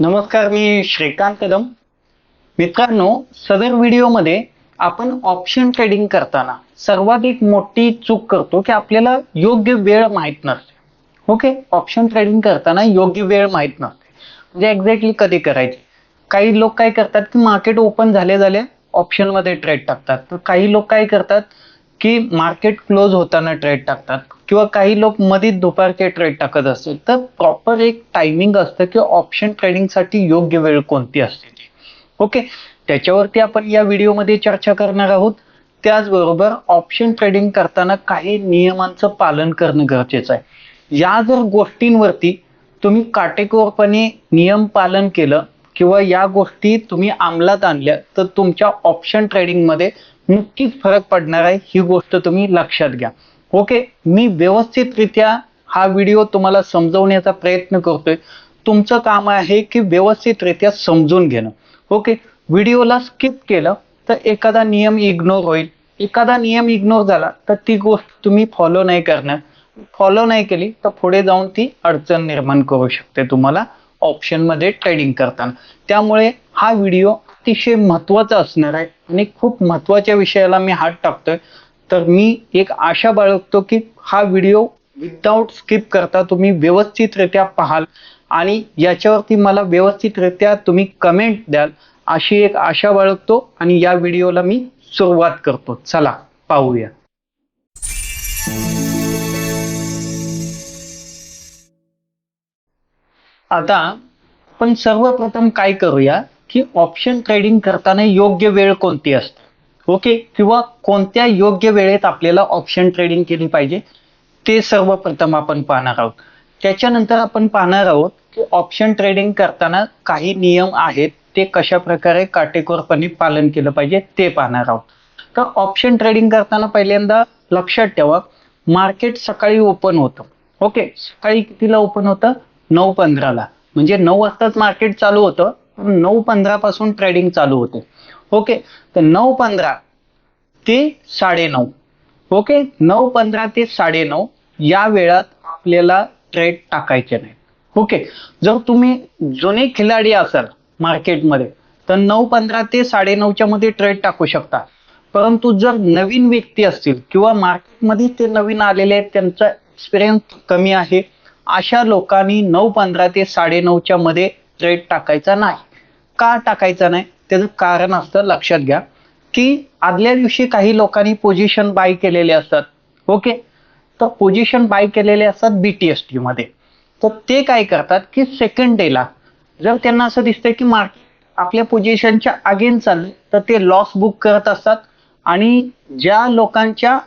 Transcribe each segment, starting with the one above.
नमस्कार मी श्रीकांत कदम मित्रांनो सदर व्हिडिओमध्ये आपण ऑप्शन ट्रेडिंग करताना सर्वात एक मोठी चूक करतो की आपल्याला योग्य वेळ माहीत नसते. ओके ऑप्शन ट्रेडिंग करताना योग्य वेळ माहीत नसते. म्हणजे एक्झॅक्टली कधी करायची? काही लोक काय करतात की मार्केट ओपन झाले झाले ऑप्शनमध्ये ट्रेड टाकतात. तर काही लोक काय करतात की मार्केट क्लोज होताना ट्रेड टाकतात. किंवा काही लोक मधीच दुपारचे ट्रेड टाकत असतील तर प्रॉपर एक टायमिंग असतं की ऑप्शन ट्रेडिंगसाठी योग्य वेळ कोणती असते ती. ओके त्याच्यावरती आपण या व्हिडिओमध्ये चर्चा करणार आहोत. त्याचबरोबर ऑप्शन ट्रेडिंग करताना काही नियमांचं पालन करणं गरजेचं आहे. या जर गोष्टींवरती तुम्ही काटेकोरपणे नियम पालन केलं किंवा या गोष्टी तुम्ही अंमलात आणल्या तर तुमच्या ऑप्शन ट्रेडिंगमध्ये नक्कीच फरक पडणार आहे. ही गोष्ट तुम्ही लक्षात घ्या. ओके? मी व्यवस्थितरित्या हा व्हिडिओ तुम्हाला समजवण्याचा प्रयत्न करतोय. तुमचं काम आहे की व्यवस्थितरित्या समजून घेणं. ओके? व्हिडिओला स्किप केलं तर एखादा नियम इग्नोर होईल. एखादा नियम इग्नोर झाला तर ती गोष्ट तुम्ही फॉलो नाही करणार. फॉलो नाही केली तर पुढे जाऊन ती अडचण निर्माण करू शकते तुम्हाला ऑप्शनमध्ये ट्रेडिंग करताना. त्यामुळे हा व्हिडिओ अतिशय महत्त्वाचा असणार आहे आणि खूप महत्त्वाच्या विषयाला मी हात टाकतोय. तर मी एक आशा बाळगतो की हा व्हिडिओ विदाऊट स्किप करता तुम्ही व्यवस्थितरित्या पाहाल आणि याच्यावरती मला व्यवस्थितरित्या तुम्ही कमेंट द्याल अशी एक आशा बाळगतो आणि या व्हिडिओला मी सुरुवात करतो. चला पाहूया. आता आपण सर्वप्रथम काय करूया की ऑप्शन ट्रेडिंग करताना योग्य वेळ कोणती असते? ओके? किंवा कोणत्या योग्य वेळेत आपल्याला ऑप्शन ट्रेडिंग केली पाहिजे? ते सर्वप्रथम आपण पाहणार आहोत. त्याच्यानंतर आपण पाहणार आहोत की ऑप्शन ट्रेडिंग करताना काही नियम आहेत ते कशा प्रकारे काटेकोरपणे पालन केलं पाहिजे ते पाहणार आहोत. तर ऑप्शन ट्रेडिंग करताना पहिल्यांदा लक्षात ठेवा मार्केट सकाळी ओपन होतं. ओके? सकाळी कितीला ओपन होतं? नऊ पंधराला. म्हणजे नऊ वाजताच मार्केट चालू होतं. नऊ पंधरा पासून ट्रेडिंग चालू होते. ओके? तर नऊ पंधरा ते साडेनऊ. ओके? नऊ पंधरा ते साडेनऊ या वेळात आपल्याला ट्रेड टाकायचे नाही ओके? जर तुम्ही जुने खिलाडी असाल मार्केटमध्ये तर नऊ पंधरा ते साडेनऊच्या मध्ये ट्रेड टाकू शकता. परंतु जर नवीन व्यक्ती असतील किंवा मार्केटमध्ये ते नवीन आलेले आहेत त्यांचा एक्सपिरियन्स कमी आहे अशा लोकांनी नऊ पंधरा ते साडेनऊच्या मध्ये ट्रेड टाकायचा नाही. का टाकायचा नाही? त्याचं कारण असतं लक्षात घ्या की आदल्या दिवशी काही लोकांनी पोझिशन बाय केलेले असतात. ओके तर पोझिशन बाय केलेले असतात बीटीएसटी मध्ये. तर ते काय करतात की सेकंड डेला जर त्यांना असं दिसतंय की मार्केट आपल्या पोझिशनच्या अगेन चालले तर ते लॉस बुक करत असतात आणि ज्या लोकांच्या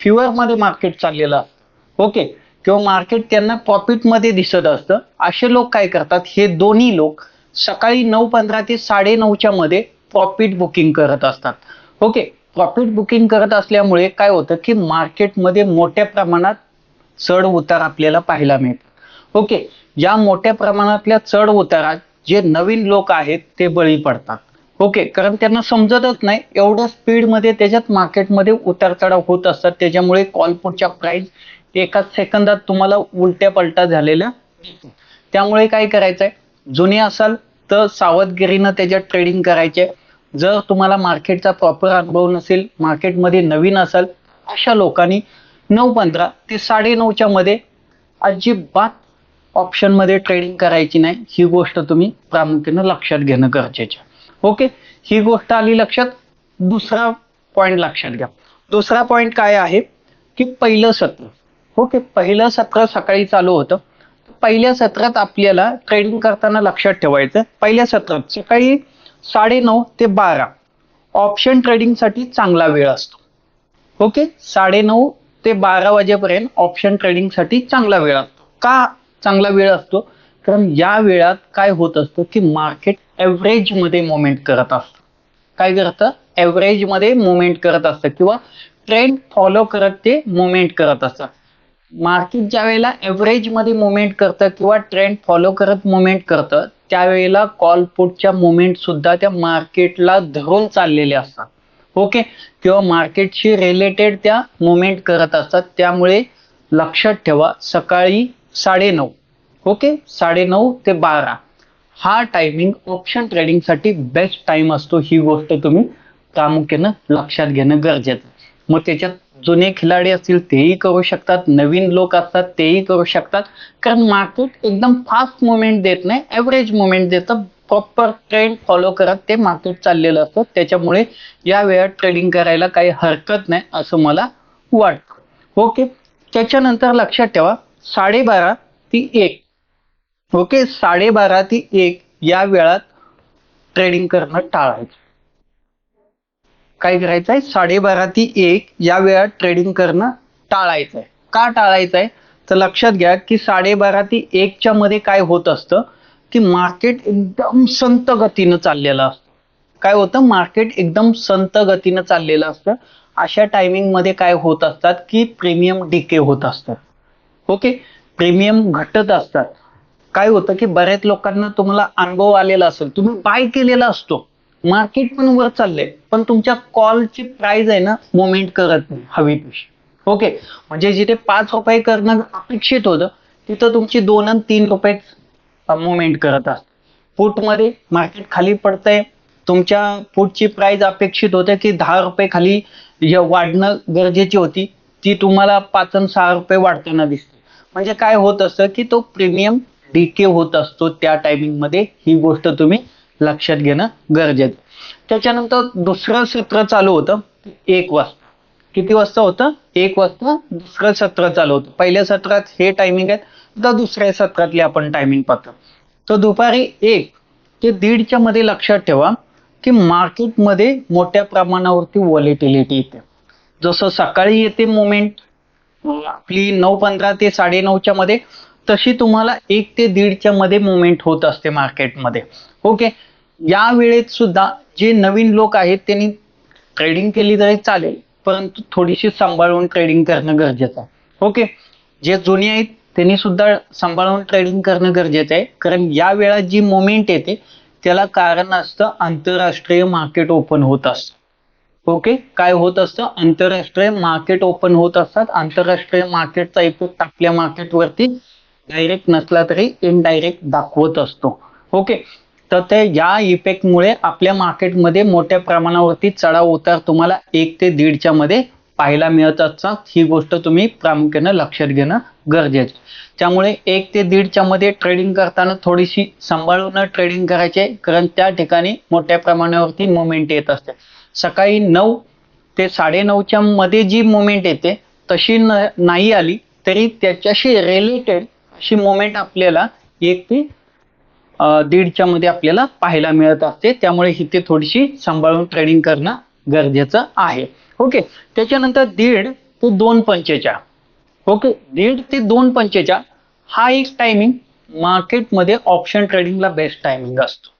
फ्युअरमध्ये मार्केट चाललेलं असतं. ओके किंवा मार्केट त्यांना प्रॉफिटमध्ये दिसत असतं असे लोक काय करतात? हे दोन्ही लोक सकाळी नऊ पंधरा ते साडे नऊच्या मध्ये प्रॉफिट बुकिंग करत असतात. ओके प्रॉफिट बुकिंग करत असल्यामुळे काय होतं की मार्केटमध्ये मोठ्या प्रमाणात चढ उतार आपल्याला पाहायला मिळतात ओके या मोठ्या प्रमाणातल्या चढ उतारात जे नवीन लोक आहेत ते बळी पडतात. ओके कारण त्यांना समजतच नाही एवढ्या स्पीडमध्ये त्याच्यात मार्केटमध्ये उतार चढाव होत असतात. त्याच्यामुळे कॉलपुटच्या प्राइस एका सेकंदात तुम्हाला उलट्या पलट्या झालेल्या त्यामुळे काय करायचंय? जुने असाल तर सावधगिरीनं त्याच्यात ट्रेडिंग करायचे. जर तुम्हाला मार्केटचा प्रॉपर अनुभव नसेल मार्केटमध्ये नवीन असाल अशा लोकांनी नऊ पंधरा ते साडे नऊच्या मध्ये अजिबात ऑप्शनमध्ये ट्रेडिंग करायची नाही. ही गोष्ट तुम्ही प्रामुख्यानं लक्षात घेणं गरजेचं आहे. ओके ही गोष्ट आली लक्षात? दुसरा पॉइंट लक्षात घ्या. दुसरा पॉइंट काय आहे? की पहिलं सत्र. ओके पहिलं सत्र सकाळी चालू होतं. पहिल्या सत्रात आपल्याला ट्रेडिंग करताना लक्षात ठेवायचं. पहिल्या सत्रात सकाळी साडेनऊ ते बारा. ऑप्शन ट्रेडिंगसाठी चांगला वेळ असतो. ओके साडेनऊ ते बारा वाजेपर्यंत ऑप्शन ट्रेडिंगसाठी चांगला वेळ असतो. का चांगला वेळ असतो? कारण या वेळात काय होत असतं की मार्केट ऍव्हरेजमध्ये मुवमेंट करत असतं. काय करतं? ऍव्हरेजमध्ये मुवमेंट करत असतं किंवा ट्रेंड फॉलो करत ते मुवमेंट करत असतं. मार्केट ज्या वेळेला ऍव्हरेजमध्ये मुवमेंट करतं किंवा ट्रेंड फॉलो करत मुवमेंट करतं त्यावेळेला कॉल पुटच्या मुवमेंट सुद्धा त्या मार्केटला धरून चाललेले असतात. ओके किंवा मार्केटशी रिलेटेड त्या मुवमेंट करत असतात. त्यामुळे लक्षात ठेवा सकाळी साडेनऊ. ओके साडेनऊ ते बारा. हा टायमिंग ऑप्शन ट्रेडिंगसाठी बेस्ट टाइम असतो. ही गोष्ट तुम्ही प्रामुख्यानं लक्षात घेणं गरजेचं मग त्याच्यात जुने खिलाडी असतील तेही करू शकतात. नवीन लोक असतात तेही करू शकतात. कारण मार्केट एकदम फास्ट मुवमेंट देत नाही. ॲव्हरेज मुवमेंट देतं. प्रॉपर ट्रेंड फॉलो करत ते मार्केट चाललेलं असतं. त्याच्यामुळे या वेळात ट्रेडिंग करायला काही हरकत नाही असं मला वाटतं. ओके त्याच्यानंतर लक्षात ठेवा. साडेबारा ती एक. ओके साडेबारा ती एक या वेळात ट्रेडिंग करणं टाळायचं. काय करायचं आहे साडेबारा ती एक या वेळात ट्रेडिंग करणं टाळायचं आहे का टाळायचं आहे तर लक्षात घ्या की साडेबारा ती एकच्या मध्ये काय होत असतं? की मार्केट एकदम संत गतीनं चाललेलं असतं. काय होतं? मार्केट एकदम संत गतीनं चाललेलं असतं. अशा टायमिंगमध्ये काय होत असतात? की प्रीमियम डिके होत असतात. ओके? प्रीमियम घटत असतात. काय होतं की बऱ्याच लोकांना तुम्हाला अनुभव आलेला असेल. तुम्ही बाय केलेला असतो. मार्केट पण वर चाललंय पण तुमच्या कॉलची प्राइस आहे ना मुवमेंट करत नाही हवी तशी ओके? म्हणजे जिथे पाच रुपये करणं अपेक्षित होतं तिथं तुमची दोन आणि तीन रुपये मुवमेंट करत असत फूटमध्ये मार्केट खाली पडतंय तुमच्या फूटची प्राइस अपेक्षित होते की दहा रुपये खाली वाढणं गरजेची होती ती तुम्हाला पाच आणि सहा रुपये वाढताना दिसते. म्हणजे काय होत असतं की तो प्रीमियम डीके होत असतो त्या टायमिंगमध्ये ही गोष्ट तुम्ही लक्षात घेणं गरजेचं. त्याच्यानंतर दुसरं सत्र चालू होतं एक वाजता किती वाजता होतं? एक वाजता दुसरं सत्र चालू होतं. पहिल्या सत्रात हे टायमिंग आहे तर दुसऱ्या सत्रातले आपण टायमिंग पाहतो. तर दुपारी एक ते दीडच्या मध्ये लक्षात ठेवा की मार्केटमध्ये मोठ्या प्रमाणावरती व्हॉलिटिलिटी येते. जसं सकाळी येते मुवमेंट आपली नऊ पंधरा ते साडे नऊच्या मध्ये तशी तुम्हाला एक ते दीडच्या मध्ये मुवमेंट होत असते मार्केटमध्ये ओके या वेळेत सुद्धा जे नवीन लोक आहेत त्यांनी ट्रेडिंग केली तरी चालेल परंतु थोडीशी सांभाळून ट्रेडिंग करणं गरजेचं आहे. ओके जे जुने आहेत त्यांनी सुद्धा सांभाळून ट्रेडिंग करणं गरजेचं आहे. कारण या वेळात जी मुवमेंट येते त्याला कारण असतं आंतरराष्ट्रीय मार्केट ओपन होत असतं. ओके काय होत असतं? आंतरराष्ट्रीय मार्केट ओपन होत असतात. आंतरराष्ट्रीय मार्केटचा इफेक्ट आपल्या मार्केटवरती डायरेक्ट नसला तरी इनडायरेक्ट दाखवत असतो. ओके तर ते या इफेक्टमुळे आपल्या मार्केटमध्ये मोठ्या प्रमाणावरती चढाव उतार तुम्हाला एक ते दीडच्या मध्ये पाहायला मिळत असतात. ही गोष्ट तुम्ही प्रामुख्यानं लक्षात घेणं गरजेचं. त्यामुळे एक ते दीडच्या मध्ये ट्रेडिंग करताना थोडीशी सांभाळून ट्रेडिंग करायचे कारण त्या ठिकाणी मोठ्या प्रमाणावरती मुवमेंट येत असते. सकाळी नऊ ते साडे नऊच्या मध्ये जी मुवमेंट येते तशी न नाही आली तरी त्याच्याशी रिलेटेड अशी मोमेंट आपल्याला एक ते दीडच्या मध्ये आपल्याला पाहायला मिळत असते. त्यामुळे इथे थोडीशी सांभाळून ट्रेडिंग करणं गरजेचं आहे. ओके त्याच्यानंतर दीड ते दोन पंचेच्या. ओके दीड ते दोन पंचेच्या हा एक टायमिंग मार्केटमध्ये ऑप्शन ट्रेडिंगला बेस्ट टायमिंग असतो.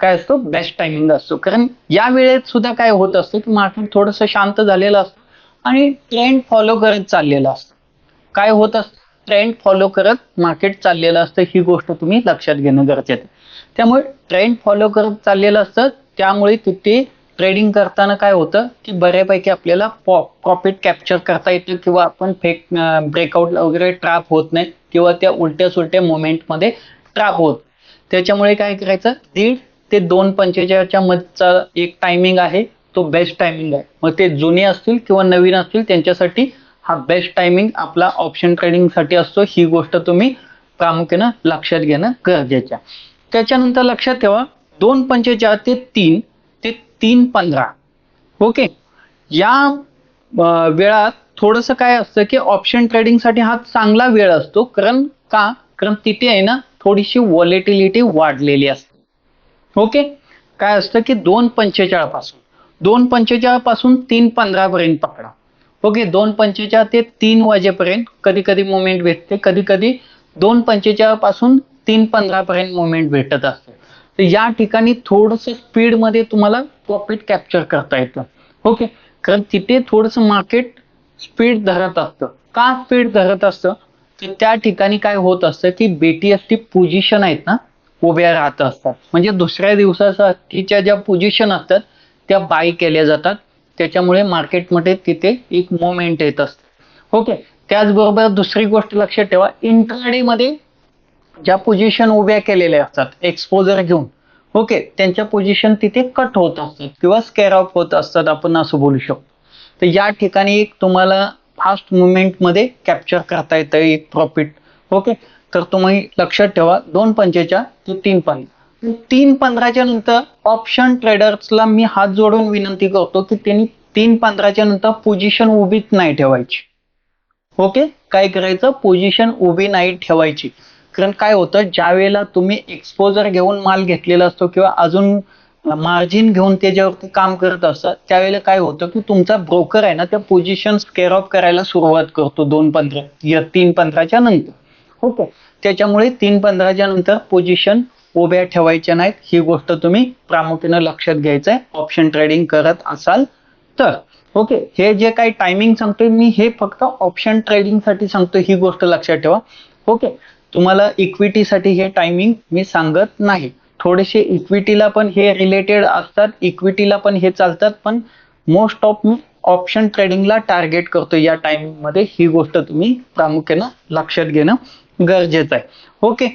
काय असतो? बेस्ट टायमिंग असतो. कारण या वेळेत सुद्धा काय होत असतं की मार्केट थोडंसं शांत झालेलं असतं आणि ट्रेंड फॉलो करत चाललेलं असतं. काय होत असतं? ट्रेंड फॉलो करत मार्केट चाललेलं असतं ही गोष्ट तुम्ही लक्षात घेणं गरजेचं आहे. त्यामुळे ट्रेंड फॉलो करत चाललेलं असतं त्यामुळे तिथे ट्रेडिंग करताना काय होतं की बऱ्यापैकी आपल्याला प्रॉफिट कॅप्चर करता येतं किंवा आपण फेक ब्रेकआउट वगैरे ट्रॅप होत नाही किंवा त्या उलट्या सुलट्या मोमेंटमध्ये ट्रॅप होत. त्याच्यामुळे काय करायचं दीड ते दोन पंचेचाळच्या मधचा एक टायमिंग आहे तो बेस्ट टायमिंग आहे. मग ते जुने असतील किंवा नवीन असतील त्यांच्यासाठी हा बेस्ट टायमिंग आपला ऑप्शन ट्रेडिंगसाठी असतो. ही गोष्ट तुम्ही प्रामुख्यानं लक्षात घेणं गरजेचं आहे. त्याच्यानंतर लक्षात ठेवा दोन पंचेचाळ ते तीन ते तीन पंधरा. ओके या वेळात थोडंसं काय असतं की ऑप्शन ट्रेडिंगसाठी हा चांगला वेळ असतो. कारण का? कारण तिथे आहे ना थोडीशी वॉलेटिलिटी वाढलेली असते. ओके काय असतं की दोन पंचेचाळपासून दोन पंचेचाळपासून तीन पंधरा पर्यंत पकडा. ओके दोन पंचेचाळ ते तीन वाजेपर्यंत कधी कधी मुवमेंट भेटते. कधी कधी दोन पंचेचाळपासून तीन पंधरा पर्यंत मुवमेंट भेटत असते. तर या ठिकाणी थोडस स्पीडमध्ये तुम्हाला प्रॉफिट कॅप्चर करता येतं. ओके कारण तिथे थोडस मार्केट स्पीड धरत असतं. का स्पीड धरत असतं? तर त्या ठिकाणी काय होत असतं की बेटीएसटी पोझिशन आहेत ना उभ्या राहत असतात. म्हणजे दुसऱ्या दिवसासाठीच्या ज्या पोझिशन असतात त्या बाय केल्या जातात. त्याच्यामुळे मार्केटमध्ये तिथे एक मुवमेंट येत असते. ओके त्याचबरोबर दुसरी गोष्ट लक्षात ठेवा इंट्राडे मध्ये ज्या पोझिशन उभ्या केलेल्या असतात एक्सपोजर घेऊन ओके त्यांच्या पोझिशन तिथे कट होत असतात किंवा स्केअर ऑफ होत असतात आपण असं बोलू शकतो. तर या ठिकाणी एक तुम्हाला फास्ट मुवमेंटमध्ये कॅप्चर करता येतं एक प्रॉफिट ओके तर तुम्ही लक्षात ठेवा दोन पंचेच्या ते तीन पंधरा तीन पंधराच्या नंतर ऑप्शन ट्रेडर्सला मी हात जोडून विनंती करतो की त्यांनी तीन पंधराच्या नंतर पोझिशन उभीच नाही ठेवायची. ओके काय करायचं? पोझिशन उभी नाही ठेवायची. कारण काय होतं? ज्या वेळेला तुम्ही एक्सपोजर घेऊन माल घेतलेला असतो किंवा अजून मार्जिन घेऊन त्याच्यावरती काम करत असतात त्यावेळेला काय होतं की तुमचा ब्रोकर आहे ना त्या पोझिशन स्केअर ऑफ करायला सुरुवात करतो दोन पंधरा या तीन पंधराच्या नंतर. ओके त्याच्यामुळे तीन पंधराच्या नंतर पोझिशन उभ्या ठेवायच्या नाहीत. ही गोष्ट तुम्ही प्रामुख्यानं लक्षात घ्यायचं आहे ऑप्शन ट्रेडिंग करत असाल तर. ओके हे जे काही टायमिंग सांगतोय मी हे फक्त ऑप्शन ट्रेडिंगसाठी ही गोष्ट लक्षात ठेवा. ओके तुम्हाला इक्विटीसाठी हे टायमिंग मी सांगत नाही. थोडेसे इक्विटीला पण हे रिलेटेड असतात. इक्विटीला पण हे चालतात. पण मोस्ट ऑफ मी ऑप्शन ट्रेडिंगला टार्गेट करतो या टायमिंगमध्ये. ही गोष्ट तुम्ही प्रामुख्यानं लक्षात घेणं गरजेचं आहे. ओके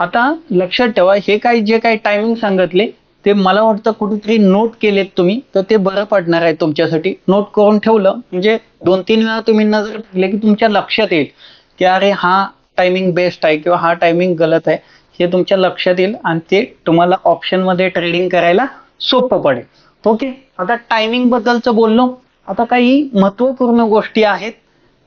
आता लक्षात ठेवा हे काही जे काही टायमिंग सांगितले ते मला वाटतं कुठेतरी नोट केलेत तुम्ही तर ते बरं पडणार आहे तुमच्यासाठी. नोट करून ठेवलं म्हणजे दोन तीन वेळा तुम्ही नजर टाकले की तुमच्या लक्षात येईल की अरे हा टायमिंग बेस्ट आहे किंवा हा टायमिंग गलत आहे. हे तुमच्या लक्षात येईल आणि ते तुम्हाला ऑप्शनमध्ये ट्रेडिंग करायला सोपं पडेल. ओके आता टायमिंग बद्दलचं बोललो. आता काही महत्त्वपूर्ण गोष्टी आहेत.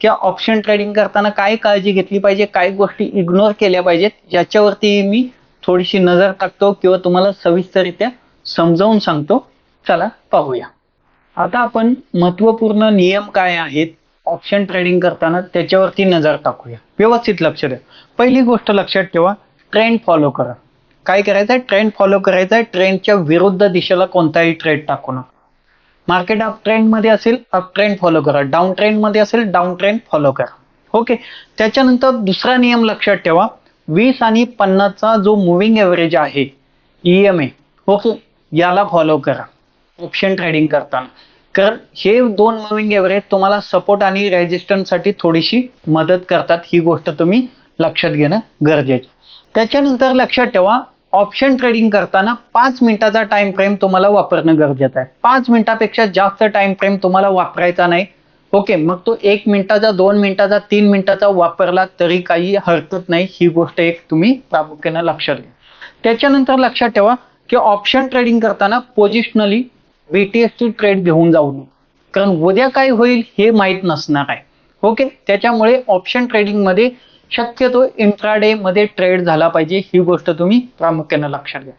किंवा ऑप्शन ट्रेडिंग करताना काय काळजी घेतली पाहिजे काय गोष्टी इग्नोर केल्या पाहिजेत याच्यावरती मी थोडीशी नजर टाकतो किंवा तुम्हाला सविस्तररित्या समजावून सांगतो. चला पाहूया. आता आपण महत्त्वपूर्ण नियम काय आहेत ऑप्शन ट्रेडिंग करताना त्याच्यावरती नजर टाकूया. व्यवस्थित लक्ष द्या. पहिली गोष्ट लक्षात ठेवा ट्रेंड फॉलो करा. काय करायचं आहे ट्रेंड फॉलो करायचा आहे ट्रेंडच्या विरुद्ध दिशेला कोणताही ट्रेड टाकू नका. मार्केट अप ट्रेंडमध्ये असेल अप ट्रेंड फॉलो करा. डाऊन ट्रेंडमध्ये असेल डाऊन ट्रेंड फॉलो करा. ओके त्याच्यानंतर दुसरा नियम लक्षात ठेवा. वीस आणि पन्नासचा जो मुव्हिंग एव्हरेज आहे ई एम ए ओके याला फॉलो करा. ऑप्शन ट्रेडिंग करताना. कारण हे दोन मुव्हिंग एव्हरेज तुम्हाला सपोर्ट आणि रेजिस्टन्ससाठी थोडीशी मदत करतात. ही गोष्ट तुम्ही लक्षात घेणं गरजेचं त्याच्यानंतर लक्षात ठेवा ऑप्शन ट्रेडिंग करताना पाच मिनिटाचा टाइम फ्रेम तुम्हाला वापरणं गरजेचं आहे. पाच मिनिटापेक्षा जास्त टाइम फ्रेम तुम्हाला वापरायचा नाही. ओके मग तो एक मिनिटाचा दोन मिनिटाचा तीन मिनिटाचा वापरला तरी काही हरकत नाही. ही गोष्ट एक तुम्ही प्रामुख्यानं लक्षात घ्या. त्याच्यानंतर लक्षात ठेवा की ऑप्शन ट्रेडिंग करताना पोझिशनली बीटीएसची ट्रेड घेऊन जाऊ नये. कारण उद्या काय होईल हे माहीत नसणार आहे. ओके त्याच्यामुळे ऑप्शन ट्रेडिंगमध्ये शक्यतो इंट्राडे मध्ये ट्रेड झाला पाहिजे ही गोष्ट तुम्ही प्रामुख्यानं लक्षात घ्या.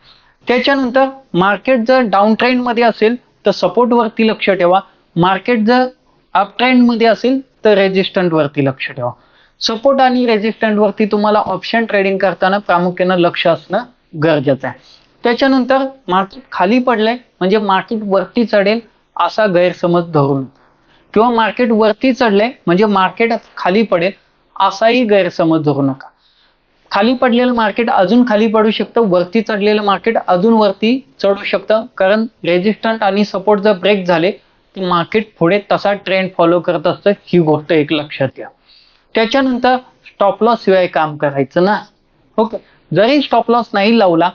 त्याच्यानंतर मार्केट जर डाऊन ट्रेंडमध्ये असेल तर सपोर्ट वरती लक्ष ठेवा. मार्केट जर अप ट्रेंडमध्ये असेल तर रेजिस्टंट वरती लक्ष ठेवा. सपोर्ट आणि रेजिस्टंट वरती तुम्हाला ऑप्शन ट्रेडिंग करताना प्रामुख्यानं लक्ष असणं गरजेचं आहे. त्याच्यानंतर मार्केट खाली पडलंय म्हणजे मार्केट वरती चढेल असा गैरसमज धरून. किंवा मार्केट वरती चढलंय म्हणजे मार्केट खाली पडेल असाही गैरसमज धरू नका. खाली पडलेलं मार्केट अजून खाली पडू शकतं वरती चढलेलं मार्केट अजून वरती चढू शकतं. कारण रेजिस्टंट आणि सपोर्ट जर ब्रेक झाले तर मार्केट पुढे तसा ट्रेंड फॉलो करत असतं ही गोष्ट एक लक्षात घ्या. त्याच्यानंतर स्टॉप लॉस शिवाय काम करायचं ना. ओके. जरी स्टॉप लॉस नाही लावला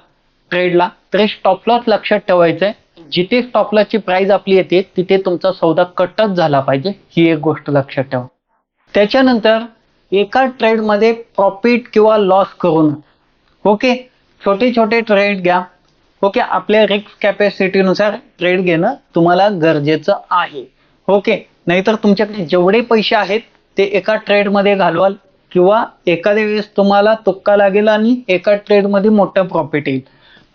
ट्रेडला तरी स्टॉप लॉस लक्षात ठेवायचंय. जिथे स्टॉप लॉसची प्राइस आपली येते तिथे तुमचा सौदा कटच झाला पाहिजे ही एक गोष्ट लक्षात ठेवा. त्याच्यानंतर एका ट्रेडमध्ये प्रॉफिट किंवा लॉस करून. ओके छोटे छोटे ट्रेड घ्या. ओके आपल्या रिस्क कॅपॅसिटीनुसार ट्रेड घेणं तुम्हाला गरजेचं आहे. ओके नाहीतर तुमच्याकडे जेवढे पैसे आहेत ते एका ट्रेडमध्ये घालवाल किंवा एखाद्या वेळेस तुम्हाला तुक्का लागेल आणि एका ट्रेडमध्ये मोठं प्रॉफिट येईल.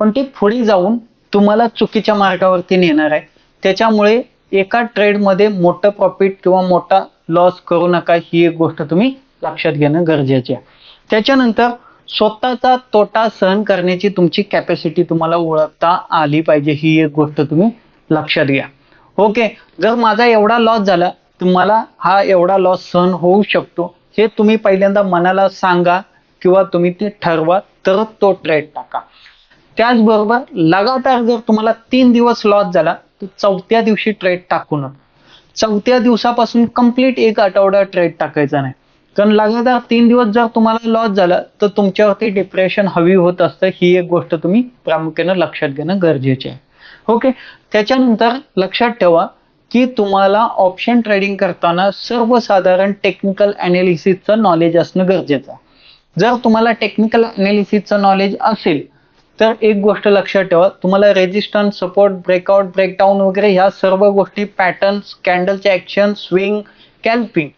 पण ते पुढे जाऊन तुम्हाला चुकीच्या मार्गावरती नेणार आहे. त्याच्यामुळे एका ट्रेडमध्ये मोठं प्रॉफिट किंवा मोठा लॉस करू नका ही एक गोष्ट तुम्ही लक्षात घेणं गरजेचे आहे. त्याच्यानंतर स्वतःचा तोटा सहन करण्याची तुमची कॅपॅसिटी तुम्हाला ओळखता आली पाहिजे. ही एक गोष्ट तुम्ही लक्षात घ्या. ओके जर माझा एवढा लॉस झाला तुम्हाला हा एवढा लॉस सहन होऊ शकतो. हे तुम्ही पहिल्यांदा मनाला सांगा किंवा तुम्ही ते ठरवा तरच तो ट्रेड टाका. त्याचबरोबर लगातार जर तुम्हाला तीन दिवस लॉस झाला तर चौथ्या दिवशी ट्रेड टाकू नका. चौथ्या दिवसापासून कंप्लीट एक आठवडा ट्रेड टाकायचा नाही. कारण लगातार तीन दिवस जर तुम्हाला लॉस झाला तर तुमच्यावरती डिप्रेशन हवी होत असतं. ही एक गोष्ट तुम्ही प्रामुख्यानं लक्षात घेणं गरजेचे आहे. ओके त्याच्यानंतर लक्षात ठेवा की तुम्हाला ऑप्शन ट्रेडिंग करताना सर्वसाधारण टेक्निकल अनालिसिसचं नॉलेज असणं गरजेचं आहे. जर तुम्हाला टेक्निकल अनालिसिसचं नॉलेज असेल तर एक गोष्ट लक्षात ठेवा. तुम्हाला रेजिस्टन्स सपोर्ट ब्रेकआउट ब्रेकडाऊन वगैरे ह्या सर्व गोष्टी पॅटर्न्स कॅन्डलचे ऍक्शन स्विंग कॅल्पिंग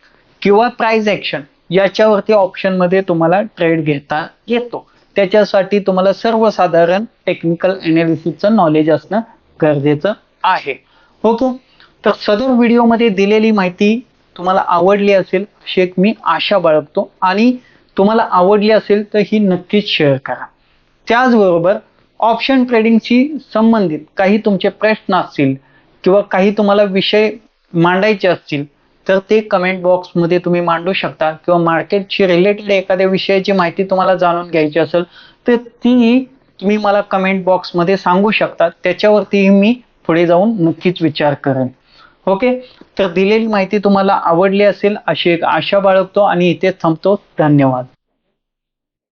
किंवा प्राइस ऍक्शन याच्यावरती ऑप्शनमध्ये तुम्हाला ट्रेड घेता येतो. त्याच्यासाठी तुम्हाला सर्वसाधारण टेक्निकल अनालिसिसचं नॉलेज असणं गरजेचं आहे. ओके? तर सदर व्हिडिओमध्ये दिलेली माहिती तुम्हाला आवडली असेल अशी एक मी आशा बाळगतो. आणि तुम्हाला आवडली असेल तर ही नक्कीच शेअर करा. त्याचबरोबर ऑप्शन ट्रेडिंगशी संबंधित काही तुमचे प्रश्न असतील किंवा काही तुम्हाला विषय मांडायचे असतील तर ते कमेंट बॉक्समध्ये तुम्ही मांडू शकता किंवा मार्केटशी रिलेटेड एखाद्या विषयाची माहिती तुम्हाला जाणून घ्यायची असेल तर ती तुम्ही मला कमेंट बॉक्समध्ये सांगू शकता. त्याच्यावरतीही मी पुढे जाऊन नक्कीच विचार करेन. ओके तर दिलेली माहिती तुम्हाला आवडली असेल अशी एक आशा बाळगतो आणि इथे थांबतो. धन्यवाद.